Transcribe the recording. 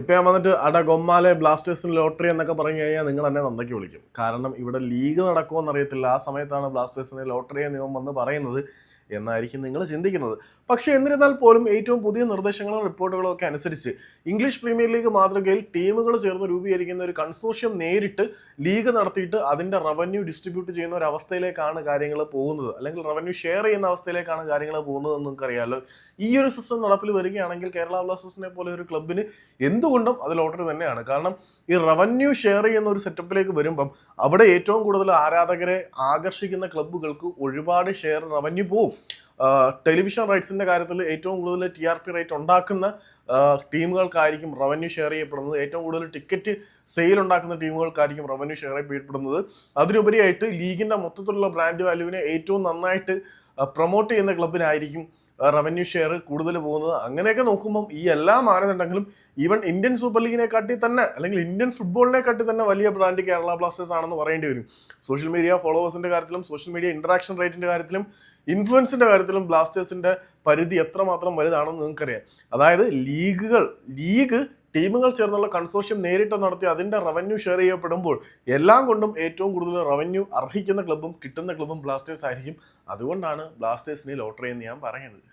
ഇപ്പൊ ഞാൻ വന്നിട്ട് അട ഗൊമ്മാലെ ബ്ലാസ്റ്റേഴ്സിന് ലോട്ടറി എന്നൊക്കെ പറഞ്ഞു കഴിഞ്ഞാൽ നിങ്ങൾ എന്നെ നന്നയ്ക്ക് വിളിക്കും. കാരണം ഇവിടെ ലീഗ് നടക്കുമോ എന്നറിയത്തില്ല ആ സമയത്താണ് ബ്ലാസ്റ്റേഴ്സിന് ലോട്ടറി നിയമം വന്ന് പറയുന്നത്. എന്നായിരിക്കും നിങ്ങൾ ചിന്തിക്കുന്നത്. പക്ഷേ എന്നിരുന്നാൽ പോലും ഏറ്റവും പുതിയ നിർദ്ദേശങ്ങളും റിപ്പോർട്ടുകളും ഒക്കെ അനുസരിച്ച് ഇംഗ്ലീഷ് പ്രീമിയർ ലീഗ് മാതൃകയിൽ ടീമുകൾ ചേർന്ന് രൂപീകരിക്കുന്ന ഒരു കൺസോഷ്യം നേരിട്ട് ലീഗ് നടത്തിയിട്ട് അതിന്റെ റവന്യൂ ഡിസ്ട്രിബ്യൂട്ട് ചെയ്യുന്ന ഒരു അവസ്ഥയിലേക്കാണ് കാര്യങ്ങൾ പോകുന്നത്. അല്ലെങ്കിൽ റവന്യൂ ഷെയർ ചെയ്യുന്ന അവസ്ഥയിലേക്കാണ് കാര്യങ്ങൾ പോകുന്നത് എന്ന് നിങ്ങൾക്കറിയാമല്ലോ ഈ ഒരു സിസ്റ്റം നടപ്പിൽ വരികയാണെങ്കിൽ കേരള ബ്ലാസ്റ്റേഴ്സിനെ പോലെ ഒരു ക്ലബിന് എന്തുകൊണ്ടും അത് ലോട്ടറി തന്നെയാണ്. കാരണം ഈ റവന്യൂ ഷെയർ ചെയ്യുന്ന ഒരു സെറ്റപ്പിലേക്ക് വരുമ്പം അവിടെ ഏറ്റവും കൂടുതൽ ആരാധകരെ ആകർഷിക്കുന്ന ക്ലബ്ബുകൾക്ക് ഒരുപാട് ഷെയർ റവന്യൂ പോവും. ടെലിവിഷൻ റൈറ്റ്സിന്റെ കാര്യത്തിൽ ഏറ്റവും കൂടുതൽ ടി ആർ പി റേറ്റ് ഉണ്ടാക്കുന്ന ടീമുകൾക്കായിരിക്കും റവന്യൂ ഷെയർ ചെയ്യപ്പെടുന്നത്. ഏറ്റവും കൂടുതൽ ടിക്കറ്റ് സെയിൽ ഉണ്ടാക്കുന്ന ടീമുകൾക്കായിരിക്കും റവന്യൂ ഷെയർ ചെയ്യപ്പെടുന്നത്. അതിനുപരിയായിട്ട് ലീഗിന്റെ മൊത്തത്തിലുള്ള ബ്രാൻഡ് വാല്യൂവിനെ ഏറ്റവും നന്നായിട്ട് പ്രൊമോട്ട് ചെയ്യുന്ന ക്ലബിനായിരിക്കും റവന്യൂ ഷെയർ കൂടുതൽ പോകുന്നത്. അങ്ങനെയൊക്കെ നോക്കുമ്പോൾ ഈ എല്ലാ മാനദണ്ഡങ്ങളും ഈവൻ ഇന്ത്യൻ സൂപ്പർ ലീഗിനെ കാട്ടി തന്നെ അല്ലെങ്കിൽ ഇന്ത്യൻ ഫുട്ബോളിനെ കാട്ടി തന്നെ വലിയ ബ്രാൻഡ് കേരള ബ്ലാസ്റ്റേഴ്സ് ആണെന്ന് പറയേണ്ടി വരും. സോഷ്യൽ മീഡിയ ഫോളോവേഴ്സിന്റെ കാര്യത്തിലും സോഷ്യൽ മീഡിയ ഇന്ററാക്ഷൻ റേറ്റിന്റെ കാര്യത്തിലും ഇൻഫ്ലുവൻസിന്റെ കാര്യത്തിലും ബ്ലാസ്റ്റേഴ്സിന്റെ പരിധി എത്രമാത്രം വലുതാണെന്ന് നിങ്ങൾക്കറിയാം. അതായത് ലീഗുകൾ ലീഗ് ടീമുകൾ ചേർന്നുള്ള കൺസോഷ്യം നേരിട്ട് നടത്തി അതിന്റെ റവന്യൂ ഷെയർ ചെയ്യപ്പെടുമ്പോൾ എല്ലാം കൊണ്ടും ഏറ്റവും കൂടുതൽ റവന്യൂ അർഹിക്കുന്ന ക്ലബ്ബും കിട്ടുന്ന ക്ലബ്ബും ബ്ലാസ്റ്റേഴ്സ് ആയിരിക്കും. അതുകൊണ്ടാണ് ബ്ലാസ്റ്റേഴ്സിന് ലോട്ടറി എന്ന് ഞാൻ പറയുന്നത്.